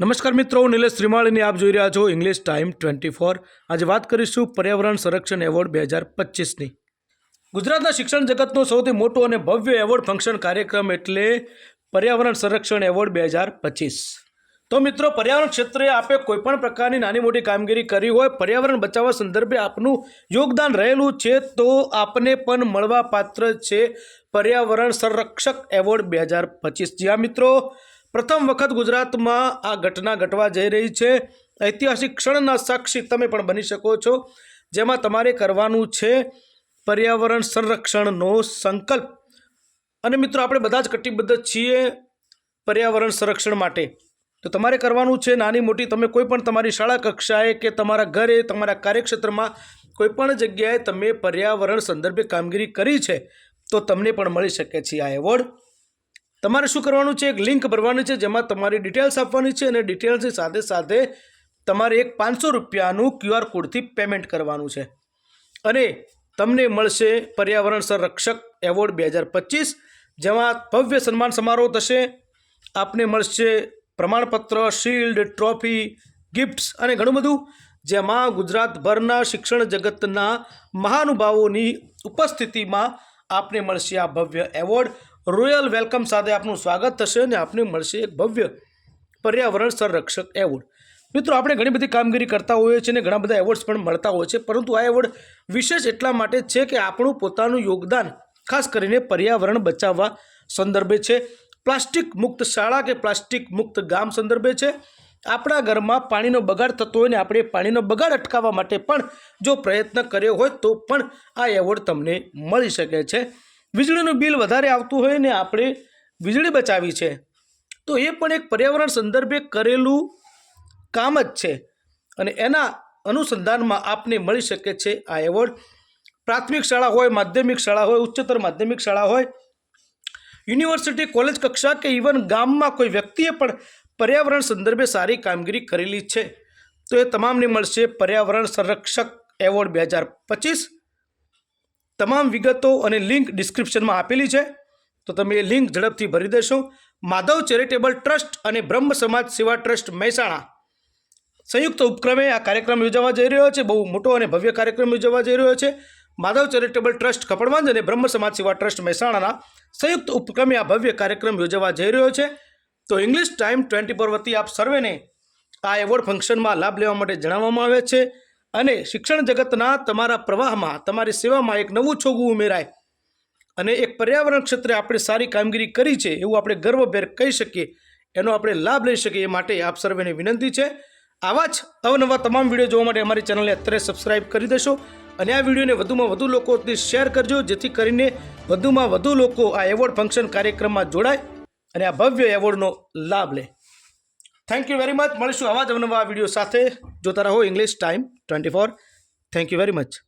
નમસ્કાર મિત્રો નિલેશ શ્રીમાળીની આપ જોઈ રહ્યા છો ઇંગ્લિશ ટાઈમ ટ્વેન્ટી ફોર આજે વાત કરીશું પર્યાવરણ સંરક્ષણ એવોર્ડ બે હજાર પચીસની. ગુજરાતના શિક્ષણ જગતનો સૌથી મોટો અને ભવ્ય એવોર્ડ ફંક્શન કાર્યક્રમ એટલે પર્યાવરણ સંરક્ષણ એવોર્ડ બે હજાર પચીસ. તો મિત્રો, પર્યાવરણ ક્ષેત્રે આપે કોઈપણ પ્રકારની નાની મોટી કામગીરી કરી હોય, પર્યાવરણ બચાવવા સંદર્ભે આપનું યોગદાન રહેલું છે, તો આપને પણ મળવા પાત્ર છે પર્યાવરણ સંરક્ષક એવોર્ડ બે હજાર પચીસ. જ્યાં મિત્રો પ્રથમ વખત ગુજરાતમાં આ ઘટના ઘટવા જઈ રહી છે. ઐતિહાસિક ક્ષણના સાક્ષી તમે પણ બની શકો છો. જેમાં તમારે કરવાનું છે પર્યાવરણ સંરક્ષણનો સંકલ્પ. અને મિત્રો, આપણે બધા જ કટિબદ્ધ છીએ પર્યાવરણ સંરક્ષણ માટે. તો તમારે કરવાનું છે, નાની મોટી, તમે કોઈ પણ તમારી શાળા કક્ષાએ કે તમારા ઘરે, તમારા કાર્યક્ષેત્રમાં કોઈ પણ જગ્યાએ તમે પર્યાવરણ સંદર્ભે કામગીરી કરી છે, તો તમને પણ મળી શકે છે આ એવોર્ડ. તમારે શું કરવાનું છે? એક લિંક ભરવાની છે, જેમાં તમારી ડિટેલ્સ આપવાની છે અને ડિટેલ્સની સાથે સાથે તમારે એક પાંચસો રૂપિયાનું ક્યુઆર કોડથી પેમેન્ટ કરવાનું છે. અને તમને મળશે પર્યાવરણ સંરક્ષક એવોર્ડ બે હજાર પચીસ, જેમાં ભવ્ય સન્માન સમારોહ થશે. આપને મળશે પ્રમાણપત્ર, શિલ્ડ, ટ્રોફી, ગિફ્ટ્સ અને ઘણું બધું, જેમાં ગુજરાતભરના શિક્ષણ જગતના મહાનુભાવોની ઉપસ્થિતિમાં આપને મળશે આ ભવ્ય એવોર્ડ. રોયલ વેલકમ સાથે આપનું સ્વાગત થશે અને આપને મળશે એક ભવ્ય પર્યાવરણ સંરક્ષક એવોર્ડ. મિત્રો, આપણે ઘણી બધી કામગીરી કરતા હોઈએ છીએ અને ઘણા બધા એવોર્ડ્સ પણ મળતા હોય છે, પરંતુ આ એવોર્ડ વિશેષ એટલા માટે છે કે આપણું પોતાનું યોગદાન, ખાસ કરીને પર્યાવરણ બચાવવા સંદર્ભે છે. પ્લાસ્ટિક મુક્ત શાળા કે પ્લાસ્ટિક મુક્ત ગામ સંદર્ભે છે. આપણા ઘરમાં પાણીનો બગાડ થતો હોય ને આપણે પાણીનો બગાડ અટકાવવા માટે પણ જો પ્રયત્ન કર્યો હોય તો પણ આ એવોર્ડ તમને મળી શકે છે. વીજળીનું બિલ વધારે આવતું હોય ને આપણે વીજળી બચાવી છે, તો એ પણ એક પર્યાવરણ સંદર્ભે કરેલું કામ જ છે અને એના અનુસંધાનમાં આપને મળી શકે છે આ એવોર્ડ. પ્રાથમિક શાળા હોય, માધ્યમિક શાળા હોય, ઉચ્ચતર માધ્યમિક શાળા હોય, યુનિવર્સિટી, કોલેજ કક્ષા કે ઇવન ગામમાં કોઈ વ્યક્તિએ પણ પર્યાવરણ સંદર્ભે સારી કામગીરી કરેલી છે, તો એ તમામને મળશે પર્યાવરણ સંરક્ષક એવોર્ડ બે હજાર પચીસ. તમામ વિગતો અને લિંક ડિસ્ક્રિપ્શનમાં આપેલી છે. તો તમે એ લિંક ઝડપથી ભરી દેશો. માધવ ચેરિટેબલ ટ્રસ્ટ અને બ્રહ્મ સમાજ સેવા ટ્રસ્ટ મહેસાણા. સંયુક્ત ઉપક્રમે આ કાર્યક્રમ યોજાવા જઈ રહ્યો છે. બહુ મોટો અને ભવ્ય કાર્યક્રમ યોજાવા જઈ રહ્યો છે. માધવ ચેરિટેબલ ટ્રસ્ટ કપડવંજ અને બ્રહ્મ સમાજ સેવા ટ્રસ્ટ મહેસાણાના સંયુક્ત ઉપક્રમે આ ભવ્ય કાર્યક્રમ યોજાવા જઈ રહ્યો છે. તો ઇંગ્લિશ ટાઈમ ટ્વેન્ટી ફોર વતી આપ સર્વેને આ એવોર્ડ ફંક્શનમાં લાભ લેવા માટે જણાવવામાં આવે છે. અને શિક્ષણ જગતના તમારા પ્રવાહમાં, તમારી સેવામાં એક નવું છોગું ઉમેરાય. અને એક પર્યાવરણ ક્ષેત્રે આપણે સારી કામગીરી કરી છે એવું આપણે ગર્વભેર કહી શકીએ. એનો આપણે લાભ લઈ શકીએ એ માટે આપ સર્વેને વિનંતી છે. આવા જ અવનવા તમામ વીડિયો જોવા માટે અમારી ચેનલને અત્યારે સબસ્ક્રાઇબ કરી દેશો. અને આ વિડીયોને વધુમાં વધુ લોકો શેર કરજો, જેથી કરીને વધુમાં વધુ લોકો આ એવોર્ડ ફંક્શન કાર્યક્રમમાં જોડાય અને આ ભવ્ય એવોર્ડનો લાભ લે. થેન્ક યુ વેરી મચ મળીશું આવા જ અવનવા વીડિયો સાથે. જોતા રહો English time twenty four thank you very much